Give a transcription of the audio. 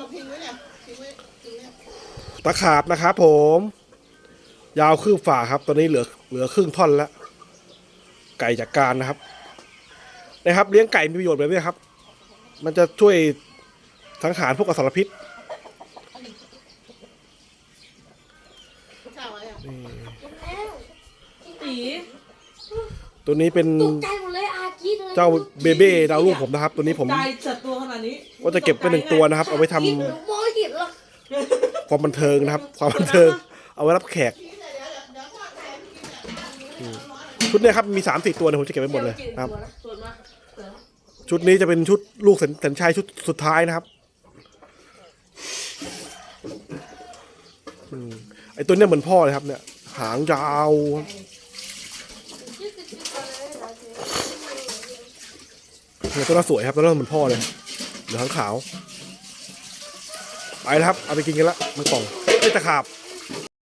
มาพิงไว้เนี่ยพิงไว้พิงเนี่ยตะขาบนะครับผม ยาวครึ่งฝ่าครับ ตอนนี้เหลือเหลือครึ่งท่อนแล้ว ไก่จากการนะครับ นะครับ เลี้ยงไก่มีประโยชน์แบบนี้ครับ มันจะช่วยสังหารพวกอสรพิษข้าวอะไรอะตีตัวนี้เป็น ตกใจหมด เลยอากีดเลยเจ้าเบเบ้ดาวลูกผมนะครับ ตัวนี้ผมตายจัดตัวขนาดนี้ว่าจะเก็บไว้หนึ่งตัวนะครับ เอาไว้ทำกินหนูมองไม่เห็นหรอกความบันเทิงนะครับ ความบันเทิง เอาไว้รับแขกอืมชุดเนี้ยครับมีสามสี่ตัวเนี่ยผมจะเก็บไว้หมดเลยนะครับส่วนมากชุดนี้จะเป็นชุดลูกสัญสัญชัยชุดสุดท้ายนะครับอืมไอตัวเนี้ยเหมือนพ่อเลยครับเนี่ย หางยาว เนี่ยตัวน่าสวยครับตัวน่าเหมือนพ่อเลยเหลืองขาว ไปแล้วครับ เอาไปกินกันละมันกล่องไอ้ตะขาบ